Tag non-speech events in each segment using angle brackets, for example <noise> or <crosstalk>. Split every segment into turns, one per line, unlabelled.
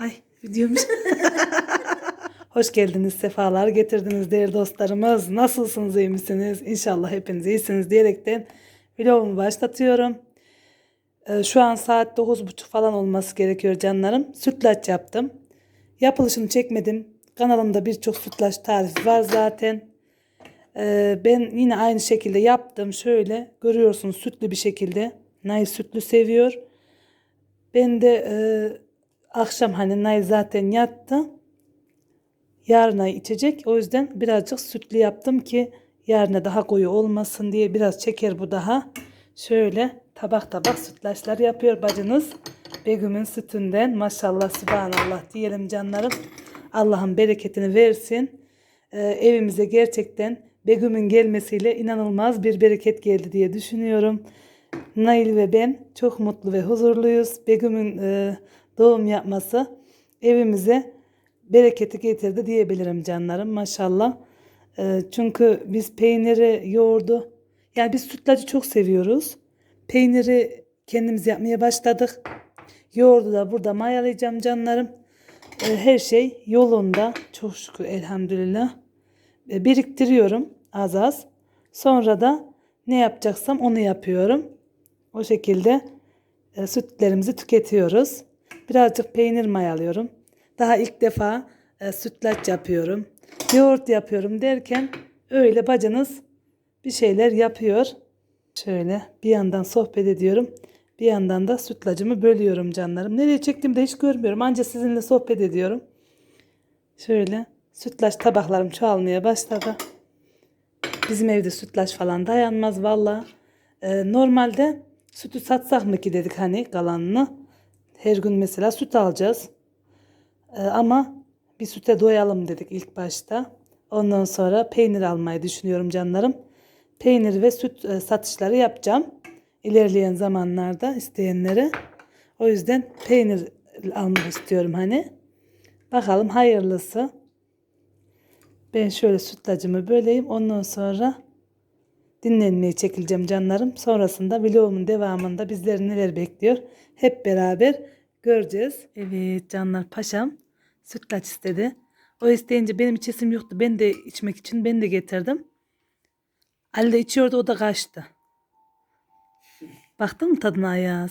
Ay videomuş. <laughs> Hoş geldiniz, sefalar getirdiniz değerli dostlarımız. Nasılsınız, iyi misiniz? İnşallah hepiniz iyisiniz diyerekten vlogumu başlatıyorum. Ee, şu an saat 9.30 falan olması gerekiyor canlarım. Sütlaç yaptım. Yapılışını çekmedim. Kanalımda birçok sütlaç tarifi var zaten. Ee, ben yine aynı şekilde yaptım. Şöyle görüyorsunuz sütlü bir şekilde. Nay sütlü seviyor. Ben de e, akşam hani Nay zaten yattı. Yarına içecek. O yüzden birazcık sütlü yaptım ki yarına daha koyu olmasın diye biraz çeker bu daha. Şöyle tabak tabak sütlaçlar yapıyor bacınız. Begüm'ün sütünden maşallah subhanallah diyelim canlarım. Allah'ın bereketini versin. Ee, evimize gerçekten Begüm'ün gelmesiyle inanılmaz bir bereket geldi diye düşünüyorum. Nail ve ben çok mutlu ve huzurluyuz. Begüm'ün e, doğum yapması evimize bereketi getirdi diyebilirim canlarım maşallah. E, çünkü biz peyniri, yoğurdu, yani biz sütlacı çok seviyoruz. Peyniri kendimiz yapmaya başladık. Yoğurdu da burada mayalayacağım canlarım. E, her şey yolunda. Çok şükür elhamdülillah. E, biriktiriyorum az az. Sonra da ne yapacaksam onu yapıyorum. O şekilde e, sütlerimizi tüketiyoruz. Birazcık peynir mayalıyorum. Daha ilk defa e, sütlaç yapıyorum. Yoğurt yapıyorum derken öyle bacanız bir şeyler yapıyor. Şöyle bir yandan sohbet ediyorum. Bir yandan da sütlacımı bölüyorum canlarım. Nereye çektiğimi de hiç görmüyorum. Anca sizinle sohbet ediyorum. Şöyle sütlaç tabaklarım çoğalmaya başladı. Bizim evde sütlaç falan dayanmaz valla. Ee, normalde sütü satsak mı ki dedik hani kalanını. Her gün mesela süt alacağız. Ee, ama bir süte doyalım dedik ilk başta. Ondan sonra peynir almayı düşünüyorum canlarım. Peynir ve süt e, satışları yapacağım. İlerleyen zamanlarda isteyenlere. O yüzden peynir almak istiyorum hani. Bakalım hayırlısı. Ben şöyle sütlacımı böleyim. Ondan sonra dinlenmeye çekileceğim canlarım. Sonrasında vlogumun devamında bizleri neler bekliyor hep beraber göreceğiz. Evet canlar paşam sütlaç istedi. O isteyince benim içesim yoktu. Ben de içmek için ben de getirdim. Ali de içiyordu o da kaçtı. Baktın mı tadına Ayaz?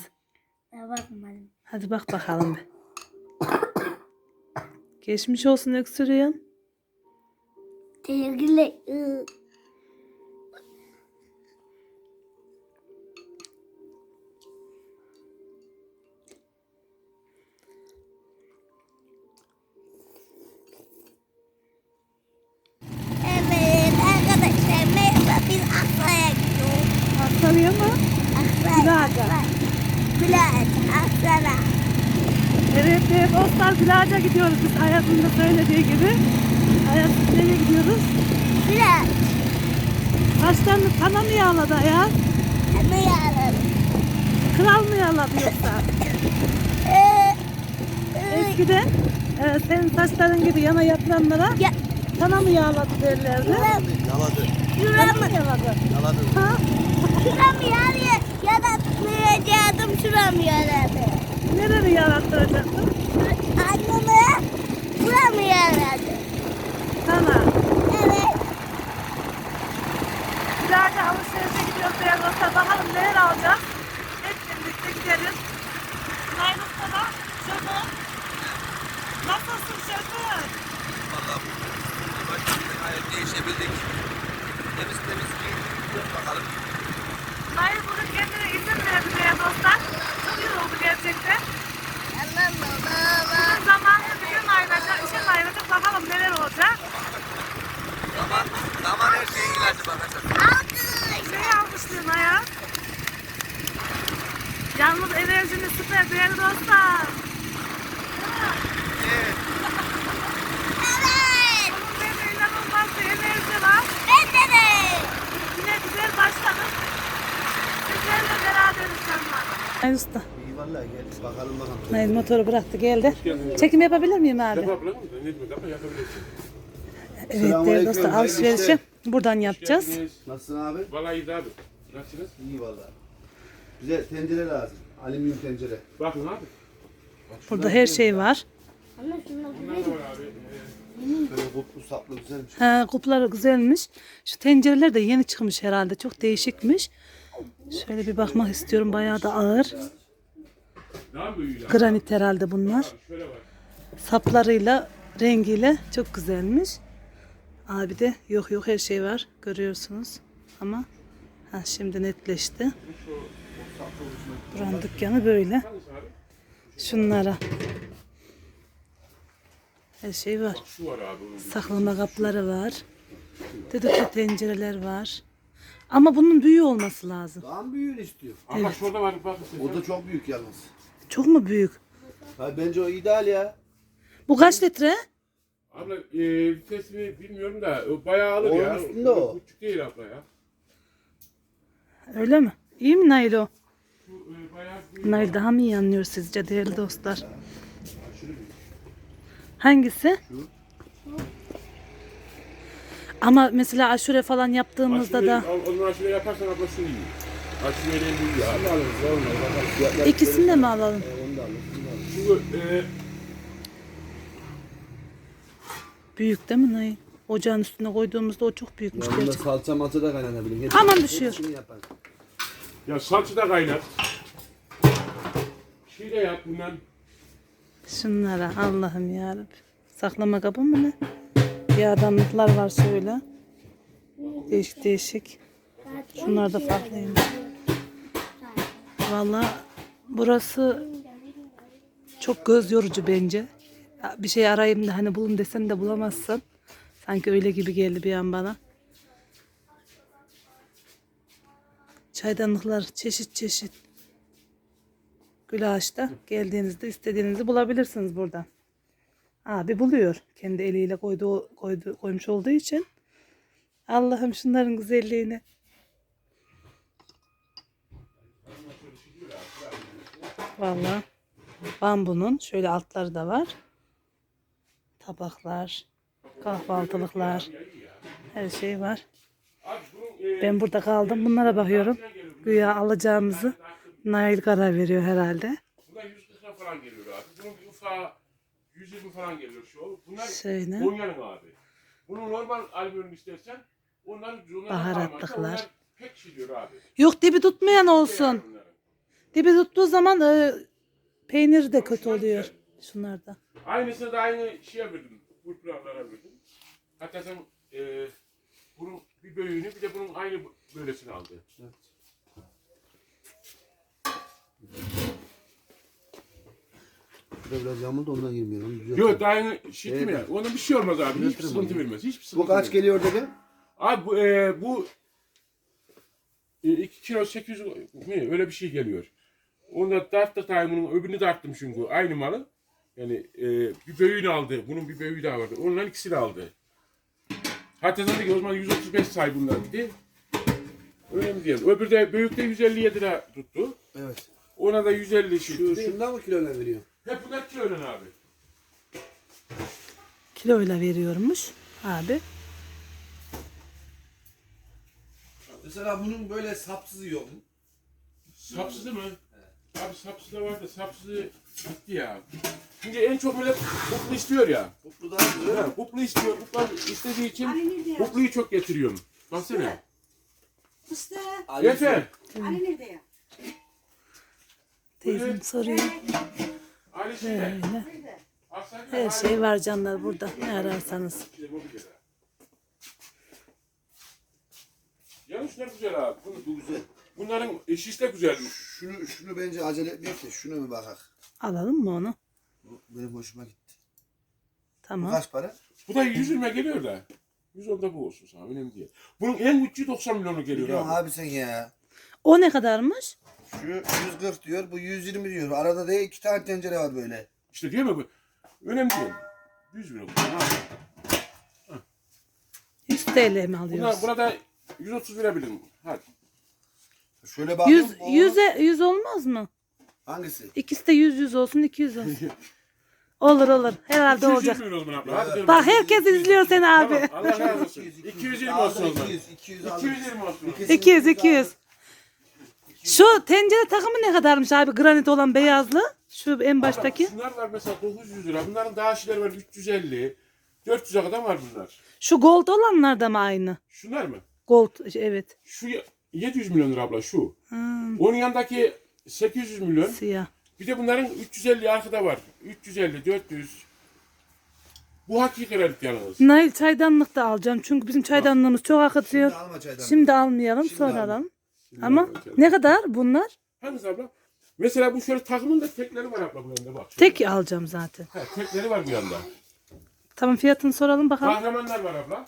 Ya bakmadım.
Hadi bak bakalım bir. Geçmiş olsun öksürüyorum.
Teşekkürler. Evet,
evet dostlar plaja gidiyoruz biz hayatında söylediği gibi. Hayat nereye gidiyoruz?
Plaj.
Saçlarını sana mı yağladı Ayaz?
Hemen yararım.
Kral mı yağladı yoksa?
Ee, ee,
Eskiden e, senin saçların gibi yana yatıranlara
ya,
sana mı yağladı derlerdi?
şuram,
Yaladı.
şuramı,
Sana mı yağladı?
Yaladı.
Ha?
şuramı yarıya yaratmayacaktım şuramı yaradı.
Nereni yağlattıracaktın?
Anneme şuramı yaradı.
Sana.
Evet.
Plaja alışverişe gidiyoruz değerli dostlar. Bakalım neler alacağız. Hep birlikte gideriz. Nail Usta da şoför. Nasılsın şoför?
Vallahi bu başımızda gayet değişebildik. Temiz temiz giydik. Bakalım.
Nail bugün kendine izin verdi değerli dostlar. İyi oldu gerçekten.
Baba.
Bugün zamanı bizim ayrılacak, işin ayrılacak. Bakalım neler olacak.
Zaman, zaman her şeyin ilacı bakacak.
Alkış.
Ne almışlığın ayağa? Yalnız enerjiniz süper değerli dostlar.
Evet.
Evet.
Bunun bende inanılmaz bir enerji var.
Ben de de.
Yine güzel başladık. Sizlerle beraberiz Nail Usta.
İyi vallahi gel bakalım bakalım.
Nail motoru bıraktı geldi. Çekim yapabilir miyim abi?
Yapabilir miyim? Ne demek ama yapabilirsin.
Evet değerli
Selamünaleyküm,
dostlar
hayırlı
alışverişi
işler.
buradan yapacağız.
Nasılsın abi?
Vallahi iyi abi. Nasılsınız?
İyi vallahi. Bize tencere lazım. Alüminyum tencere.
Bakın abi.
Burada her şey var.
Böyle kutlu saplı güzelmiş.
He, kupları güzelmiş. Şu tencereler de yeni çıkmış herhalde. Çok değişikmiş. Şöyle bir bakmak istiyorum. Bayağı da ağır. Granit herhalde bunlar. Saplarıyla, rengiyle çok güzelmiş. Abi de yok yok her şey var. Görüyorsunuz. Ama ha, şimdi netleşti. Buranın dükkanı böyle. Şunlara. Her şey var. Saklama kapları var. Düdüklü tencereler var. Ama bunun büyüğü olması lazım.
Daha mı büyüğünü istiyor?
Ama şurada var bak.
O da çok büyük yalnız.
Çok mu büyük?
Ha, bence o ideal ya.
Bu kaç litre?
Abla e, vitesini bilmiyorum da o bayağı alır
Onun
ya.
üstünde o.
Küçük değil abla ya.
Öyle mi? İyi mi Nail o?
Şu e, bayağı büyük.
Nail daha mı iyi anlıyor sizce değerli dostlar? Hangisi? Ama mesela aşure falan yaptığımızda da
Aşure, Onu aşure yaparsan abla şunu yiyin. Aşureyle büyüyor abi.
Alırız olmaz. Bakalım fiyatlar.
ikisini de mi alalım?
Onu da alırız. bunu da alırız.
Çünkü e,
Büyük değil mi Nail? Ocağın üstüne koyduğumuzda o çok büyükmüş
Yanında
gerçekten.
salça matı da kaynatabilir. Hepsi-
Aman düşüyor.
hepsini yapar.
ya salça da kaynat. Şey de yap bundan.
Şunlara Allah'ım yarabbim. Saklama kabı mı ne? Yağdanlıklar var şöyle. Değişik değişik. Şunlar da farklıymış. Valla burası çok göz yorucu bence. Bir şey arayayım da hani bulun desen de bulamazsın. Sanki öyle gibi geldi bir an bana. Çaydanlıklar çeşit çeşit. Gül Ağaç'ta geldiğinizde istediğinizi bulabilirsiniz buradan. Abi buluyor. Kendi eliyle koyduğu, koydu, koymuş olduğu için. Allah'ım şunların güzelliğini. Vallahi bambunun şöyle altları da var. Tabaklar, kahvaltılıklar, her şey var. Ben burada kaldım. Bunlara bakıyorum. Güya alacağımızı Nail karar veriyor herhalde.
bunlar 140 lira falan geliyor abi. Bunun bir ufağı 120 falan geliyor şu. Bunlar
Şöyle.
Konya'nın abi. Bunun normal albümünü istersen onlar
Baharatlıklar.
Onlar pek şey diyor abi.
Yok dibi tutmayan olsun.
Yani bunların.
Dibi tuttuğu zaman e, peynir de kötü oluyor. Şunlarda.
Aynısını da aynı şeye verdim. Bu programlara verdim. Hatta sen e, bunun bir büyüğünü bir de bunun aynı böylesini aldı.
Şurada biraz yağmurda ondan girmiyorum. Güzel.
Yok daha aynı şey değil mi?
Evet.
Ona bir şey olmaz abi. Hiçbir sıkıntı
bunu.
vermez. Hiçbir sıkıntı
Bu kaç
vermez.
geliyor dedi?
Abi bu, e, bu 2 kilo 800 mi öyle bir şey geliyor. Onda darttı taymunun öbürünü darttım çünkü aynı malı. Yani e, bir büyüğünü aldı. Bunun bir büyüğü daha vardı. Ondan ikisini aldı. Hatta dedi ki o zaman 135 say bunlar dedi. Önemli değil. Öbürü de büyük de 157 lira tuttu.
Evet.
Ona da 150 şey
Şu,
tuttu.
şundan mı kiloyla veriyor?
Hep bunlar kiloyla abi.
Kiloyla veriyormuş abi.
Mesela bunun böyle sapsızı yok mu?
Sapsızı mı? Abi sapsızı var da sapsızı gitti ya. Şimdi en çok millet kutlu istiyor ya.
Kutlu daha güzel.
Ha, Kutlu istiyor. Kutlu istediği için kutluyu çok getiriyorum. Baksana.
Fıstığı.
Yeter.
Ali nerede ya?
Teyzem soruyor. Böyle. Her şey var canlar burada. Ne ararsanız.
Yani şunlar güzel abi. Bu, bu güzel. Bunların şiş de güzel.
Şunu, şunu bence acele etmeyek de şunu bir bakak.
Alalım mı onu?
Bu benim hoşuma gitti. Bu
Tamam.
kaç para?
Bu da 100 lira geliyor da. 110 da bu olsun sana önemli değil. Bunun en ucu 90 milyonu geliyor
Biliyorum
abi.
abi sen ya.
O ne kadarmış?
Şu 140 diyor, bu 120 diyor. Arada da iki tane tencere var böyle.
İşte diyor mu bu? Önemli değil. 100 lira. bu. Ha.
100 TL mi alıyoruz?
buna da 130 verebilirim. Hadi.
Şöyle bakıyorum.
100,
o-
100'e 100 olmaz mı?
Hangisi?
İkisi de 100 100 olsun 200 olsun. <laughs> olur olur. Herhalde
220
olacak.
milyon o zaman abla. Hadi canım.
Bak herkes izliyor seni abi.
Tamam, Allah razı olsun. 220 olsun o zaman.
200, 200 aldım.
220 olsun.
İkisini
200
biz
200. Şu tencere takımı ne kadarmış abi? Granit olan beyazlı. Şu en baştaki.
Şunlar var mesela 900 lira. Bunların daha şeyleri var 350, 400'e kadar var bunlar.
Şu gold olanlar da mı aynı?
Şunlar mı?
Gold evet.
Şu ya- 700 milyon lira abla şu.
Hmm,
Onun yanındaki 800 milyon.
siyah.
Bir de bunların 350 arkada var. 350, 400. Bu hakiki kredi yalnız.
Nail çaydanlık da alacağım. Çünkü bizim çaydanlığımız çok akıtıyor.
Şimdi alma çaydan.
Şimdi almayalım
Şimdi
sonra
alma.
Alalım. Ama ne kadar bunlar?
Hangisi abla? Mesela bu şöyle takımın da tekleri var abla bu yanda bak. şöyle.
Tek alacağım zaten.
Ha, tekleri var bu yanda.
Tamam fiyatını soralım bakalım.
Kahramanlar var abla.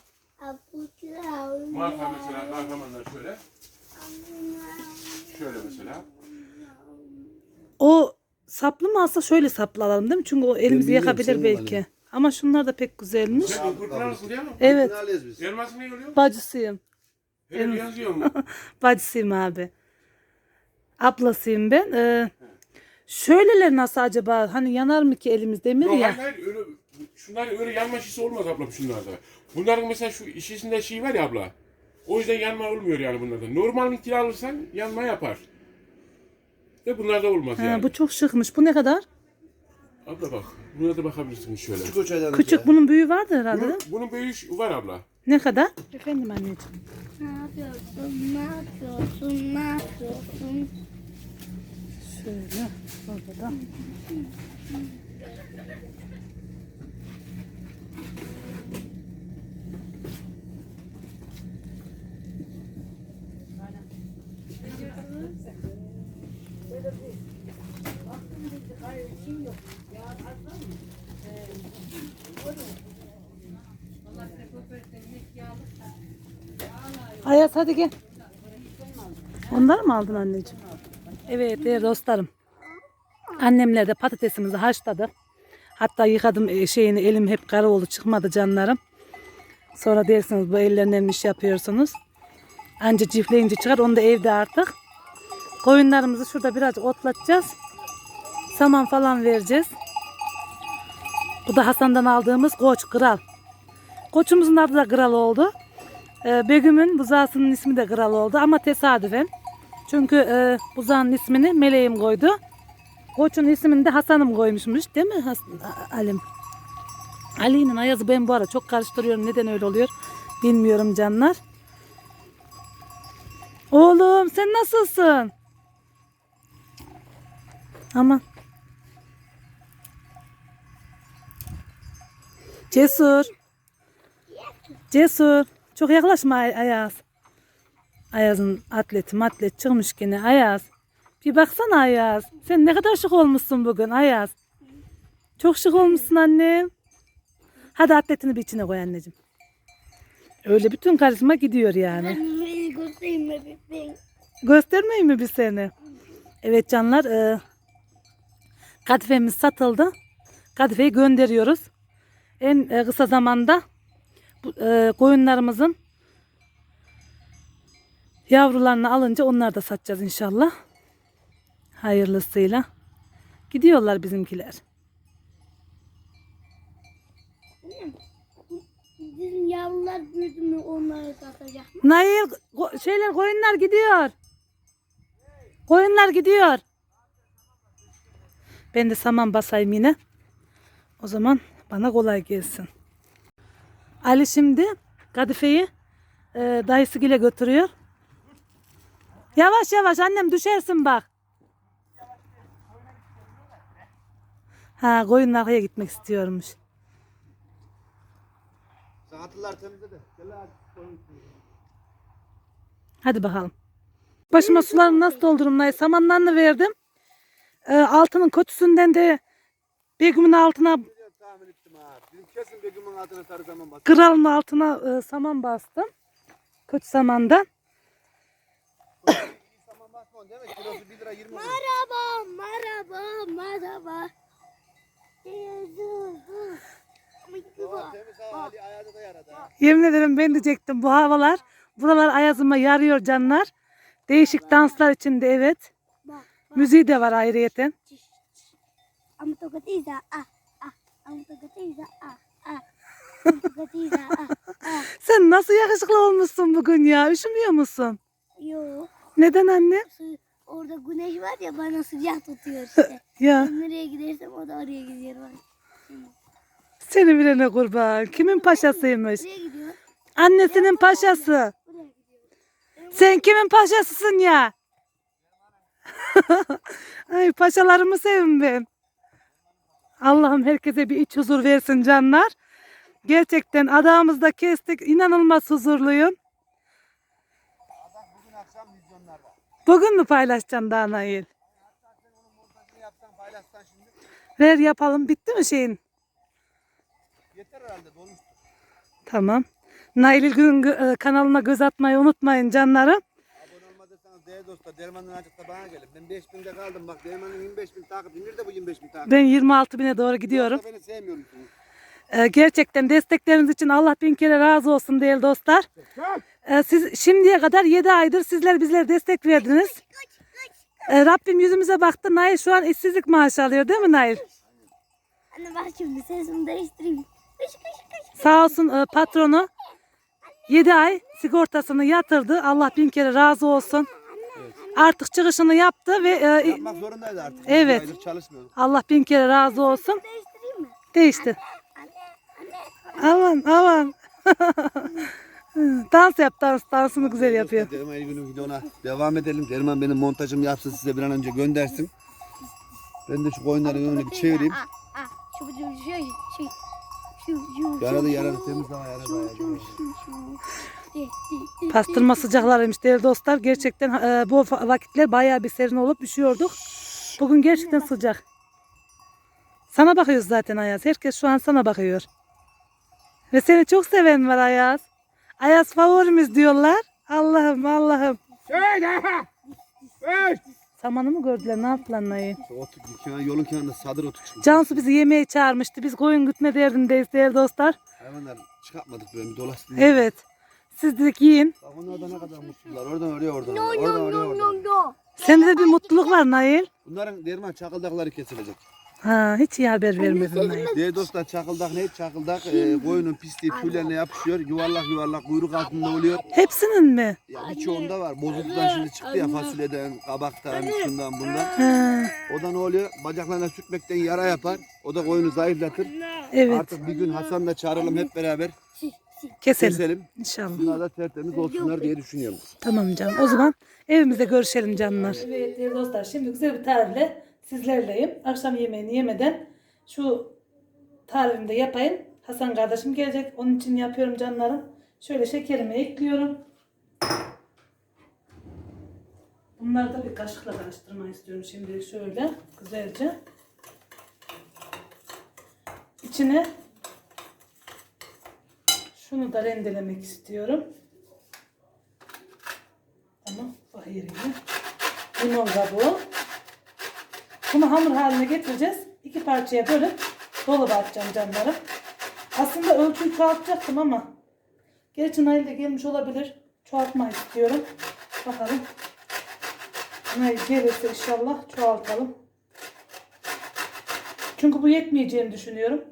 Marka mesela kahramanlar şöyle. Şöyle mesela.
O saplı mı alsa şöyle saplı alalım değil mi? Çünkü o elimizi yakabilir
senin
belki. Ama şunlar da pek güzelmiş.
Sen mi?
Evet.
Ne alıyoruz biz?
Elması ne oluyor?
Bacısıyım.
Öyle yazıyor mu? <laughs>
Bacısıyım abi. Ablasıyım ben. Ee, şöyleler nasıl acaba? Hani yanar mı ki elimiz demir
Yok
ya.
hayır hayır öyle, şunların öyle yanma şişi olmaz ablam şunlarda. Bunların mesela şu şişinde şey var ya abla. O yüzden yanma olmuyor yani bunlarda. Normal miktar alırsan yanma yapar. Ve bunlarda olmaz
Ha,
yani.
bu çok şıkmış. Bu ne kadar?
Abla bak. Buna da bakabilirsin şöyle.
Küçük
Küçük bunun büyüğü vardı herhalde.
Bunun, bunun büyüğü var abla.
Ne kadar? Efendim anneciğim.
Ne yapıyorsun? Ne yapıyorsun? Ne yapıyorsun?
Şöyle. Orada da. Ayaz hadi gel. Onları mı aldın anneciğim? Evet değerli dostlarım. Annemler de patatesimizi haşladı. Hatta yıkadım e, şeyini elim hep kara oldu çıkmadı canlarım. Sonra dersiniz bu ellerine iş yapıyorsunuz. Anca cifleyince çıkar onu da evde artık. Koyunlarımızı şurada biraz otlatacağız. Saman falan vereceğiz. Bu da Hasan'dan aldığımız koç kral. Koçumuzun adı da kral oldu. Ee, Begüm'ün buzağısının ismi de kral oldu ama tesadüfen. Çünkü e, buzağının ismini Meleğim koydu. Koçun ismini de Hasan'ım koymuşmuş değil mi Has Alim? Ali'nin Ayaz'ı ben bu ara çok karıştırıyorum. Neden öyle oluyor bilmiyorum canlar. Oğlum sen nasılsın? Aman. Cesur. Cesur. Çok yaklaşma Ay- Ayaz. Ayaz'ın atleti matlet çıkmış gene Ayaz. Bir baksana Ayaz. Sen ne kadar şık olmuşsun bugün Ayaz. Çok şık olmuşsun annem. Hadi atletini bir içine koy anneciğim. Öyle bütün karizma gidiyor yani. Göstermeyeyim mi bir seni? Evet canlar. E, kadifemiz satıldı. Kadifeyi gönderiyoruz. En e, kısa zamanda e, koyunlarımızın yavrularını alınca onları da satacağız inşallah. Hayırlısıyla. Gidiyorlar bizimkiler.
Bizim yavrular büyüdü mü onları satacak.
Nail ko- şeyler koyunlar gidiyor. Koyunlar gidiyor. Ben de saman basayım yine. O zaman bana kolay gelsin. Ali şimdi kadifeyi e, dayısıyla götürüyor. Yavaş yavaş annem düşersin bak. Ha koyunun arkaya gitmek istiyormuş.
Saatler temizle de. Gel hadi.
bakalım. Başıma sularını nasıl doldurum Nay? Samanlarını verdim. Ee, altının kötüsünden de Begüm'ün altına,
Biliyorum, Tahmin ettim ha. Bizim kesin Begüm'ün altına sarı zaman bak.
kralın altına e, saman bastım. Kötü samandan.
İyi saman basma değil mi? Kilosu 1 lira 20 lira.
Merhaba, merhaba, merhaba.
Hava temiz hava Ali ayağda da yaradı ha.
Yemin ederim ben diyecektim bu havalar. Buralar ayazıma yarıyor canlar. Değişik danslar içinde evet.
Bak,
Müziği de var ayrıyeten.
Tugatiza, ah, ah. Tugatiza, ah, ah. Ang tugatiza, ah, ah. <laughs>
Sen nasıl yakışıklı olmuşsun bugün ya? Üşümüyor musun?
Yo,
Neden anne?
orada güneş var ya bana sıcak tutuyor <laughs> işte.
Ya
Ben nereye gidersem o da oraya gidiyor bana.
Seni bilene kurban. Kimin paşasıymış?
Nereye gidiyor?
Annesinin paşası. Sen kimin paşasısın ya? <laughs> Ay paşalarımı sevim ben. Allah'ım herkese bir iç huzur versin canlar. Gerçekten adağımızda kestik. İnanılmaz huzurluyum.
Bugün akşam vizyonlarda.
Bugün mü paylaşacaksın daha Nail?
Montajını yapsan paylaşsan şimdi.
Ver yapalım. Bitti mi şeyin?
Yeter herhalde dolmuştur.
Tamam. Nail Gün e, kanalına göz atmayı unutmayın canlarım.
Abone olmadıysanız değerli dostlar Derman'dan azıcık da bana gelin. Ben 5000'de kaldım bak Derman'ın 25 bin takipçi. Nerede bu 25 bin takipçi?
Ben 26 bine doğru gidiyorum.
Beni sevmiyor musunuz?
Ee, gerçekten destekleriniz için Allah bin kere razı olsun değerli dostlar. Ee, siz şimdiye kadar 7 aydır sizler bizlere destek verdiniz. Ee, Rabbim yüzümüze baktı. Nail şu an işsizlik maaşı alıyor değil mi Nail?
Anne bak şimdi sesimi değiştireyim. Kış kış kış.
Sağ olsun e, patronu 7 ay sigortasını yatırdı. Allah bin kere razı olsun. Artık çıkışını yaptı ve e,
Yapmak zorundaydı artık.
Evet. Allah bin kere razı olsun.
Değiştireyim mi?
Değişti. Aman aman. <laughs> dans yap dans. Dansını güzel yapıyor.
Derman günü videona devam edelim. Derman benim montajımı yapsın size bir an önce göndersin. Ben de şu koyunların önünü bir çevireyim.
Şu şu şey şey. Şu şu.
Yaradı yaradı
şu,
temiz hava yaradı. Yaradı.
Pastırma sıcaklarıymış değerli dostlar. Gerçekten e, bu va- vakitler bayağı bir serin olup üşüyorduk. Bugün gerçekten sıcak. Sana bakıyoruz zaten Ayaz. Herkes şu an sana bakıyor. Ve seni çok seven var Ayaz. Ayaz favorimiz diyorlar. Allah'ım Allah'ım. Samanı mı gördüler? Ne yaptılar?
Şu Otu, kenar, yolun kenarında sadır otu çıkmış.
Cansu bizi yemeğe çağırmıştı. Biz koyun gütme derdindeyiz değerli dostlar.
Hayvanlar çıkartmadık böyle bir dolaştı.
Evet. Siz dedik yiyin.
Bak onlar da ne kadar mutlular. Oradan oraya oradan
No
oraya. Oradan
no
oraya
no
oradan.
no no.
Sende de bir mutluluk var Nail.
Bunların derman çakıldakları kesilecek.
Ha, hiç iyi haber vermedin.
Değerli dostlar çakıldak ne? Çakıldak e, koyunun pisliği tüylerine yapışıyor. Yuvarlak yuvarlak kuyruk altında oluyor.
Hepsinin mi?
Ya birçoğunda var. Bozultudan şimdi çıktı ya fasulyeden, kabaktan, şundan bundan.
Ha,
O da ne oluyor? Bacaklarına sürtmekten yara yapar. O da koyunu zayıflatır.
evet.
Artık bir gün Hasan'la çağıralım hep beraber
Keselim.
keselim.
İnşallah.
Bunlar da tertemiz olsunlar diye düşünüyorum.
Tamam canım. O zaman evimizde görüşelim canlar. Evet değerli dostlar şimdi güzel bir tarifle sizlerleyim. Akşam yemeğini yemeden şu tarifimi de yapayım. Hasan kardeşim gelecek. Onun için yapıyorum canlarım. Şöyle şekerimi ekliyorum. Bunları da bir kaşıkla karıştırmayı istiyorum şimdi şöyle güzelce. İçine şunu da rendelemek istiyorum. Tamam. Bak yerine. Limon kabuğu. Bunu hamur haline getireceğiz. İki parçaya bölüp dolaba atacağım canlarım. Aslında ölçüyü çoğaltacaktım ama gerçi Nail de gelmiş olabilir. Çoğaltmayı istiyorum. Bakalım. Nail gelirse inşallah çoğaltalım. Çünkü bu yetmeyeceğini düşünüyorum.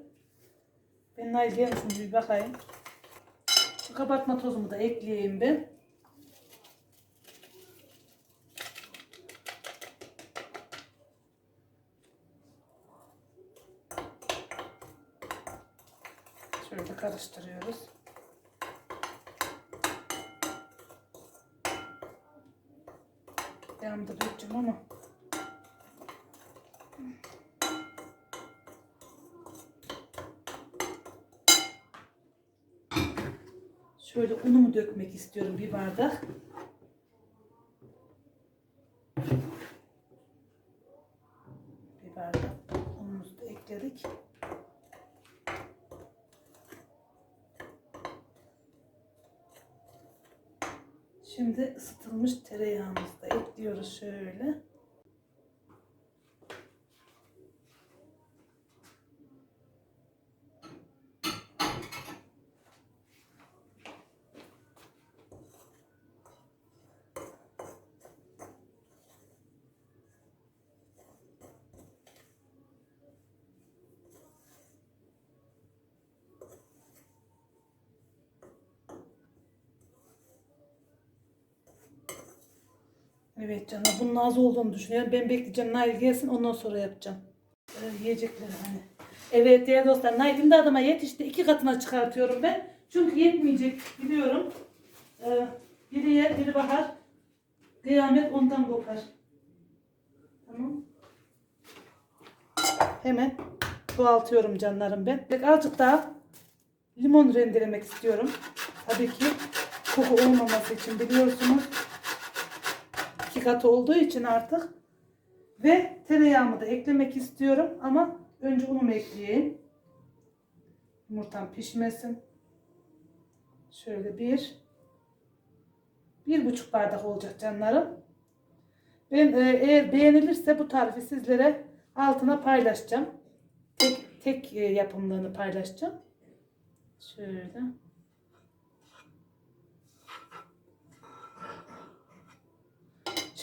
Ben Nail gelsin bir bakayım. Şu kabartma tozumu da ekleyeyim ben. Şöyle karıştırıyoruz. Yanımda dökeceğim ama. Şöyle unumu dökmek istiyorum bir bardak. Bir bardak unumuzu da ekledik. Şimdi ısıtılmış tereyağımızı da ekliyoruz şöyle. Evet canım bunun az olduğunu düşünüyorum. Ben bekleyeceğim Nail gelsin ondan sonra yapacağım. Ee, yiyecekleri hani Evet değerli dostlar Nail'in de adıma yetişti. iki katına çıkartıyorum ben. Çünkü yetmeyecek biliyorum. Ee, biri yer biri bakar. Kıyamet ondan kopar. Tamam. Hemen çoğaltıyorum canlarım ben. Azıcık daha limon rendelemek istiyorum. Tabii ki koku olmaması için biliyorsunuz. İki katı olduğu için artık. Ve tereyağımı da eklemek istiyorum ama önce unumu ekleyeyim. Yumurtam pişmesin. Şöyle bir, bir buçuk bardak olacak canlarım. Ben e, eğer beğenilirse bu tarifi sizlere altına paylaşacağım. Tek, tek e, yapımlığını paylaşacağım. Şöyle.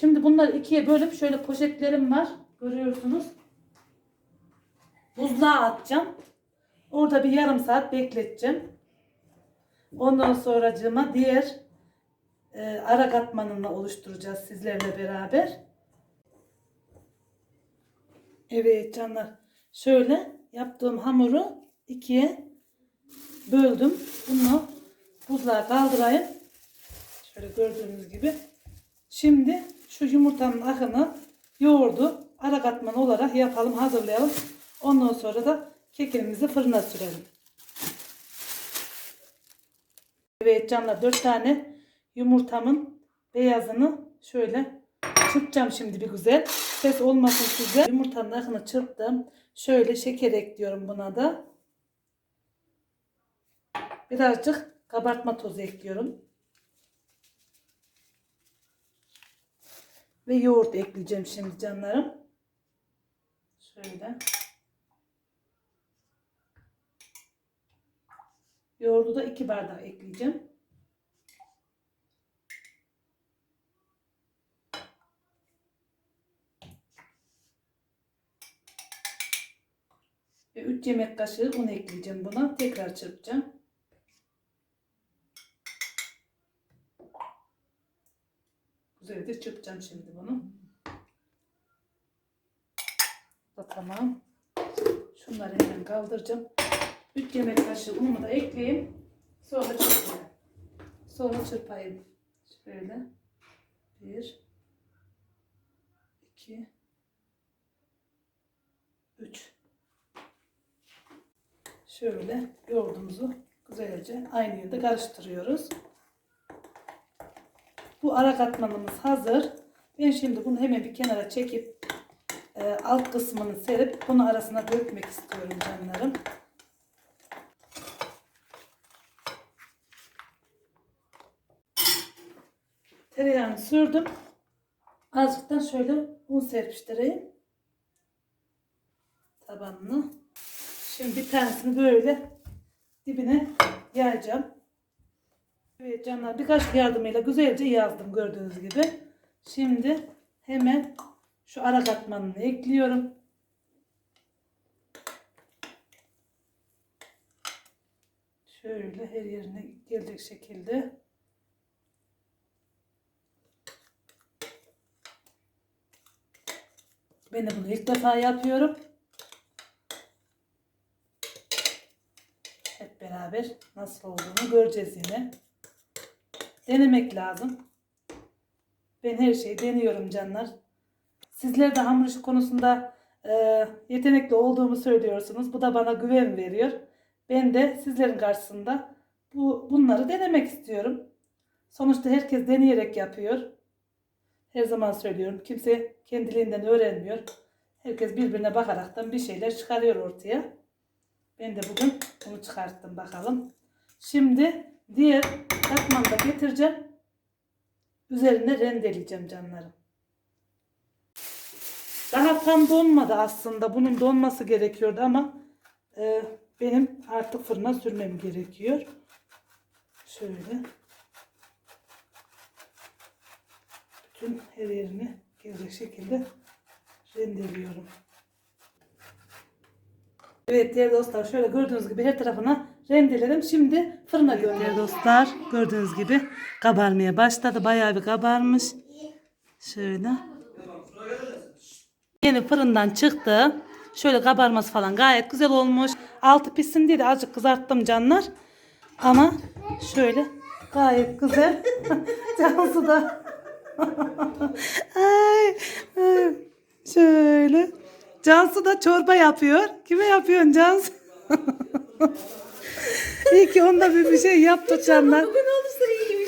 Şimdi bunları ikiye bölüp şöyle poşetlerim var. Görüyorsunuz. Buzluğa atacağım. Orada bir yarım saat bekleteceğim. Ondan sonracığıma diğer e, ara katmanını oluşturacağız sizlerle beraber. Evet canlar. Şöyle yaptığım hamuru ikiye böldüm. Bunu buzluğa kaldırayım. Şöyle gördüğünüz gibi. Şimdi şu yumurtanın akını yoğurdu ara katman olarak yapalım hazırlayalım. Ondan sonra da kekimizi fırına sürelim. Evet canlar 4 tane yumurtamın beyazını şöyle çırpacağım şimdi bir güzel. Ses olmasın size. Yumurtanın akını çırptım. Şöyle şeker ekliyorum buna da. Birazcık kabartma tozu ekliyorum. Ve yoğurt ekleyeceğim şimdi canlarım. Şöyle. Yoğurdu da 2 bardak ekleyeceğim. Ve 3 yemek kaşığı un ekleyeceğim buna. Tekrar çırpacağım. Güzelce çırpacağım şimdi bunu. Bu da tamam. Şunları hemen kaldıracağım. 3 yemek kaşığı unumu da ekleyeyim. Sonra çırpayım. Sonra çırpayım. Şöyle. 1 2 3 Şöyle yoğurdumuzu güzelce aynı yerde karıştırıyoruz. Bu ara katmanımız hazır. Ben şimdi bunu hemen bir kenara çekip e, alt kısmını serip bunu arasına dökmek istiyorum canlarım. Tereyağını sürdüm. Azıcıktan şöyle un serpiştireyim. Tabanını. Şimdi bir tanesini böyle dibine yayacağım. Evet canlar birkaç yardımıyla güzelce yazdım gördüğünüz gibi. Şimdi hemen şu ara katmanını ekliyorum. Şöyle her yerine gelecek şekilde. Ben de bunu ilk defa yapıyorum. Hep beraber nasıl olduğunu göreceğiz yine. Denemek lazım. Ben her şeyi deniyorum canlar. Sizler de hamur işi konusunda e, yetenekli olduğumu söylüyorsunuz. Bu da bana güven veriyor. Ben de sizlerin karşısında bu bunları denemek istiyorum. Sonuçta herkes deneyerek yapıyor. Her zaman söylüyorum. Kimse kendiliğinden öğrenmiyor. Herkes birbirine bakaraktan bir şeyler çıkarıyor ortaya. Ben de bugün bunu çıkarttım bakalım. Şimdi diğer katmanı da getireceğim. Üzerine rendeleyeceğim canlarım. Daha tam donmadı aslında. Bunun donması gerekiyordu ama e, benim artık fırına sürmem gerekiyor. Şöyle. Bütün her yerini gelecek şekilde rendeliyorum. Evet değerli dostlar şöyle gördüğünüz gibi her tarafına rendeledim. Şimdi fırına gönderiyorum. dostlar gördüğünüz gibi kabarmaya başladı. Bayağı bir kabarmış. Şöyle. Yeni fırından çıktı. Şöyle kabarması falan gayet güzel olmuş. Altı pişsin diye de azıcık kızarttım canlar. Ama şöyle gayet güzel. <laughs> Cansu da. <laughs> ay, ay. Şöyle. Cansu da çorba yapıyor. Kime yapıyorsun Cansu? <laughs> İyi ki onda bir, bir şey yaptık canlar.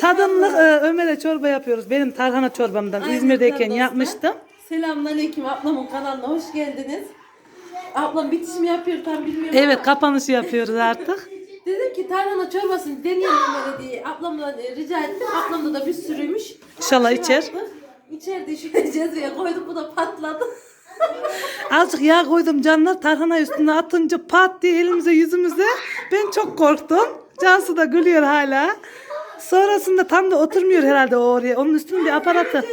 Tadımlık e, Ömer'e çorba yapıyoruz. Benim tarhana çorbamdan
Aynen
İzmir'deyken
dostlar.
yapmıştım.
Selamünaleyküm ablamın kanalına hoş geldiniz. Ablam bitiş mi yapıyor tam bilmiyorum
Evet
ama
kapanışı yapıyoruz artık. <laughs>
dedim ki tarhana çorbasını deneyelim böyle diye ablamdan e, rica ettim. Ablamda da bir sürüymüş.
İnşallah
Şey
içer.
yaptık. İçeride şöyle <laughs> cezveye koyduk bu da patladı.
Azıcık yağ koydum canlar tarhana üstüne atınca pat diye elimize yüzümüze. Ben çok korktum. Cansu da gülüyor hala. Sonrasında tam da oturmuyor herhalde o oraya. Onun üstünde bir aparatı.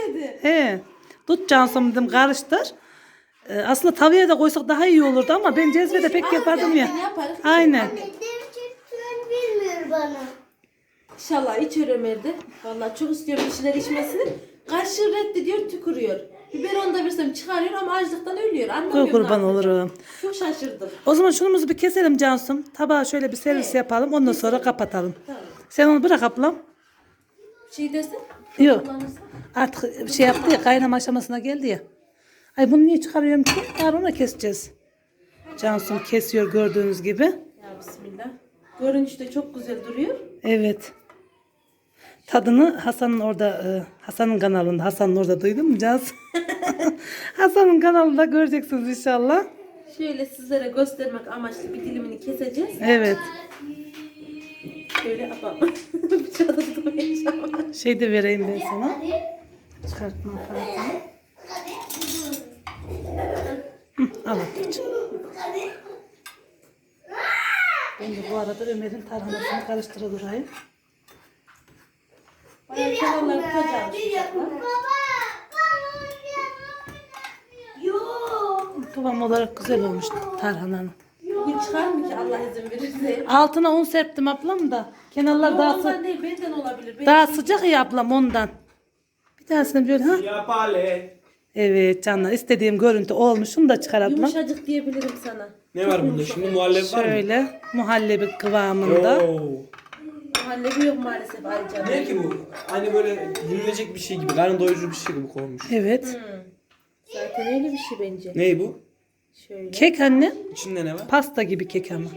He. Tut Cansu'm dedim karıştır. Ee, aslında tavaya da koysak daha iyi olurdu ama ben cezvede pek yapardım ya. Aynen.
Bilmiyor bana.
İnşallah içer Ömer de. Vallahi çok istiyorum bir şeyler içmesini. Kaşığı reddediyor tükürüyor. Biberon da versem çıkarıyor ama açlıktan ölüyor. Anlamıyorum.
kurban
yapacağım.
olurum.
Çok şaşırdım.
O zaman şunumuzu bir keselim Cansu'm. Tabağa şöyle bir servis yapalım. Ondan sonra kapatalım. Sen onu bırak ablam.
Şey dersen?
Yok.
kullanırsan.
Artık şey yaptı ya kaynama aşamasına geldi ya. Ay bunu niye çıkarıyorum ki? Yarın ona keseceğiz. Cansu'm kesiyor gördüğünüz gibi.
Ya bismillah. Görünüşte çok güzel duruyor.
Evet. Tadını Hasan'ın orada e, Hasan'ın kanalında Hasan'ın orada duydun mu Cansu? <laughs> Hasan'ın kanalında göreceksiniz inşallah.
Şöyle sizlere göstermek amaçlı bir dilimini keseceğiz.
Evet.
Şöyle yapalım. <laughs> Bıçağı da tutamayacağım.
Şey de vereyim ben sana. Çıkartma aparatını. Hı, Al ablacığım. Ben de bu arada Ömer'in tarhanasını karıştıra durayım.
Bayağı kenarları tutacağım.
Kıvam olarak güzel olmuş tarhananın.
Bugün çıkar mı ki Allah izin verirse?
Altına un serptim ablam da. Kenarlar daha, sı-
Ondan değil benden olabilir. Ben
daha sıcak ya ablam ondan. Bir tanesini böyle ha.
Yapale.
Evet canlar istediğim görüntü olmuş. Şunu da çıkar ablam.
Yumuşacık diyebilirim sana.
Ne var bunda şimdi muhallebi var mı?
Şöyle muhallebi kıvamında.
Oo.
Muhallebi yok maalesef ayrıca.
Ne ki bu? Hani böyle yenilecek bir şey gibi, karın doyurucu bir şey gibi konmuş.
Evet.
Zaten öyle bir şey bence.
Ney bu?
Şöyle.
Kek anne.
İçinde ne var?
Pasta gibi kek ama.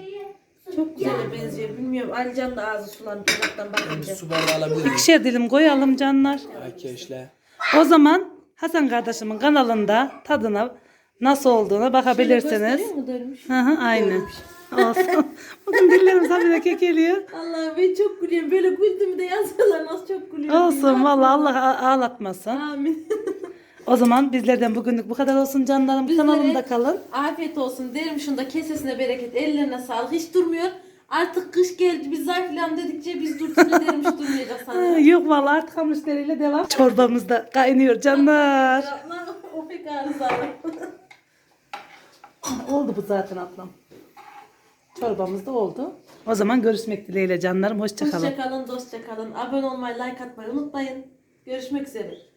Çok güzel benziyor. Bilmiyorum. Alican da ağzı sulandı uzaktan
Bir
bakınca.
su bardağı alabilir miyim?
İkişer dilim koyalım canlar.
Arkadaşlar.
O zaman Hasan kardeşimin kanalında tadına nasıl olduğuna bakabilirsiniz.
Gösteriyor mu dönmüş?
Hı hı aynı. Olsun. <laughs> Bugün dillerim habire kekeliyor.
Allah ben çok gülüyorum. Böyle güldüğümü de yazıyorlar. Nasıl çok gülüyorum.
Olsun vallahi Allah ağlatmasın.
Amin. <laughs>
O zaman bizlerden bugünlük bu kadar olsun canlarım.
Bizlere-
Kanalımda kalın.
Afiyet olsun derim şunda kesesine bereket. Ellerine sağlık. Hiç durmuyor. Artık kış geldi. Biz zayıflayalım dedikçe biz durduk ne <laughs> derim hiç durmayacak.
Yok vallahi artık hamur işleriyle devam. Çorbamız da kaynıyor canlar.
Yapma, o pek arızalı.
Oldu bu zaten ablam. Çorbamız da oldu. O zaman görüşmek dileğiyle canlarım. Hoşçakalın.
Hoşça kalın, dostça kalın. Abone olmayı, like atmayı unutmayın. Görüşmek üzere.